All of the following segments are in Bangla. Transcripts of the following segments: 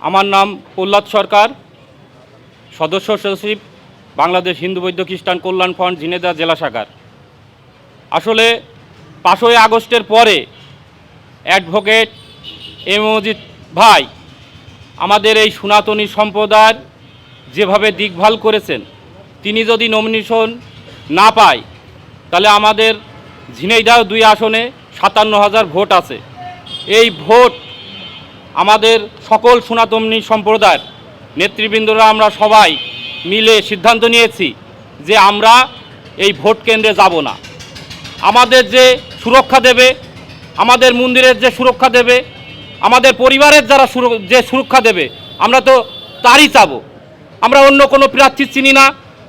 আমার নাম প্রহ্লাদ সরকার, সদস্য সচিব বাংলাদেশ হিন্দু বৈদ্য খ্রিস্টান কল্যাণ ফ্রন্ট ঝিনেদা জেলা শাখার। আসলে পাঁচই আগস্টের পরে অ্যাডভোকেট এম মজিদ ভাই আমাদের এই সনাতনী সম্প্রদায়ের যেভাবে দেখভাল করেছেন, তিনি যদি নমিনেশন না পায়, তাহলে আমাদের ঝিনাইদহ দুই আসনে সাতান্ন হাজার ভোট আছে। এই ভোট আমাদের সকল সনাতনী সম্প্রদায়ের নেতৃবৃন্দরা আমরা সবাই মিলে সিদ্ধান্ত নিয়েছি যে আমরা এই ভোট কেন্দ্রে যাব না। আমাদের যে সুরক্ষা দেবে, আমাদের মন্দিরের যে সুরক্ষা দেবে, আমাদের পরিবারের যারা যে সুরক্ষা দেবে, আমরা তো তারই চাবো। আমরা অন্য কোনো প্রার্থী চিনি না,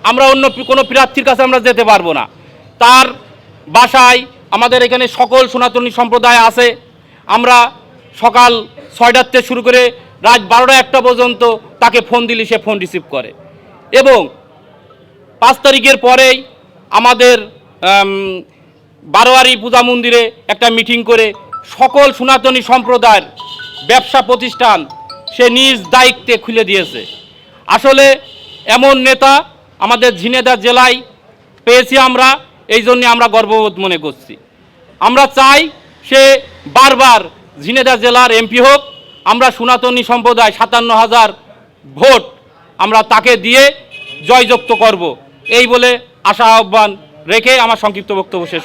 আমরা অন্য কোনো প্রার্থীর কাছে আমরা যেতে পারব না। তার বাসায় আমাদের এখানে সকল সনাতনী সম্প্রদায় আছে। আমরা সকাল ছয়টার থেকে শুরু করে রাত বারোটা একটা পর্যন্ত তাকে ফোন দিলে সে ফোন রিসিভ করে। এবং পাঁচ তারিখের পরেই আমাদের বারোয়ারি পূজা মন্দিরে একটা মিটিং করে সকল সনাতনী সম্প্রদায়ের ব্যবসা প্রতিষ্ঠান সে নিজ দায়িত্বে খুলে দিয়েছে। আসলে এমন নেতা আমাদের ঝিনেদা জেলায় পেয়েছি আমরা, এই জন্যে আমরা গর্ববোধ মনে করছি। আমরা চাই সে বারবার ঝিনেদা জেলার এমপি হোক, আমরা সনাতনী সম্প্রদায় সাতান্ন হাজার ভোট আমরা তাকে দিয়ে জয়যুক্ত করব। এই বলে আশা আহ্বান রেখে আমার সংক্ষিপ্ত বক্তব্য শেষ